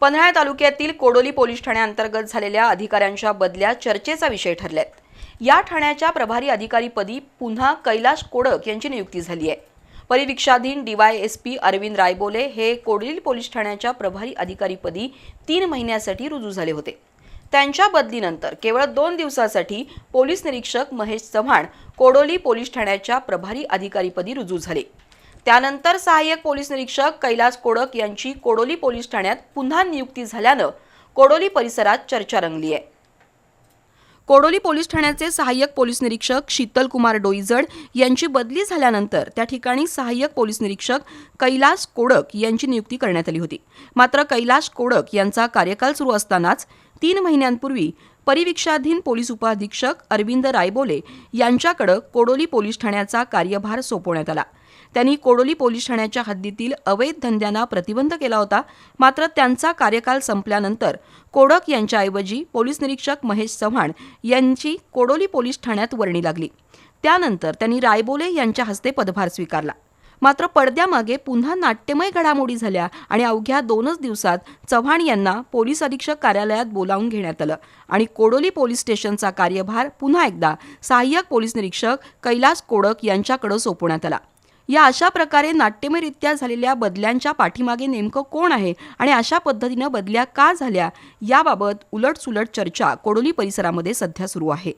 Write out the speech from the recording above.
पन्हाळा तालुक्यातील कोडोली पोलीस ठाण्याअंतर्गत झालेल्या अधिकाऱ्यांच्या बदल्या चर्चेचा विषय ठरल्यात या ठाण्याच्या प्रभारी अधिकारीपदी पुन्हा कैलाश कोडक यांची नियुक्ती झाली आहे. परिवीक्षाधीन डीवायएसपी अरविंद रायबोले हे कोडोली पोलीस ठाण्याच्या प्रभारी अधिकारीपदी तीन महिन्यासाठी रुजू झाले होते. त्यांच्या बदलीनंतर केवळ दोन दिवसासाठी पोलीस निरीक्षक महेश चव्हाण कोडोली पोलीस ठाण्याच्या प्रभारी अधिकारीपदी रुजू झाले. त्यानंतर सहाय्यक पोलीस निरीक्षक कैलास कोडक यांची कोडोली पोलीस ठाण्यात पुन्हा नियुक्ती झाल्यानं कोडोली परिसरात चर्चा रंगली आहे. कोडोली पोलीस ठाण्याचे सहाय्यक पोलीस निरीक्षक शीतल कुमार डोईजड यांची बदली झाल्यानंतर त्या ठिकाणी सहाय्यक पोलीस निरीक्षक कैलास कोडक यांची नियुक्ती करण्यात आली होती. मात्र कैलास कोडक यांचा कार्यकाल सुरू असतानाच तीन महिन्यांपूर्वी परिवीक्षाधीन पोलीस उपअधीक्षक अरविंद रायबोले यांच्याकडे कोडोली पोलीस ठाण्याचा कार्यभार सोपवण्यात आला. त्यांनी कोडोली पोलीस ठाण्याच्या हद्दीतील अवैध धंद्यांना प्रतिबंध केला होता. मात्र त्यांचा कार्यकाल संपल्यानंतर कोडक यांच्याऐवजी पोलीस निरीक्षक महेश चव्हाण यांची कोडोली पोलीस ठाण्यात वर्णी लागली. त्यानंतर त्यांनी रायबोले यांच्या हस्ते पदभार स्वीकारला. मात्र पडद्यामागे पुन्हा नाट्यमय घडामोडी झाल्या आणि अवघ्या दोनच दिवसात चव्हाण यांना पोलीस अधीक्षक कार्यालयात बोलावून घेण्यात आलं. आणि कोडोली पोलीस स्टेशनचा कार्यभार पुन्हा एकदा सहाय्यक पोलीस निरीक्षक कैलास कोडक यांच्याकडे सोपवण्यात आला. या अशा प्रकारे नाट्यमयरित्या झालेल्या बदल्यांच्या पाठीमागे नेमकं कोण आहे आणि अशा पद्धतीनं बदल्या का झाल्या याबाबत उलटसुलट चर्चा कोडोली परिसरामध्ये सध्या सुरू आहे.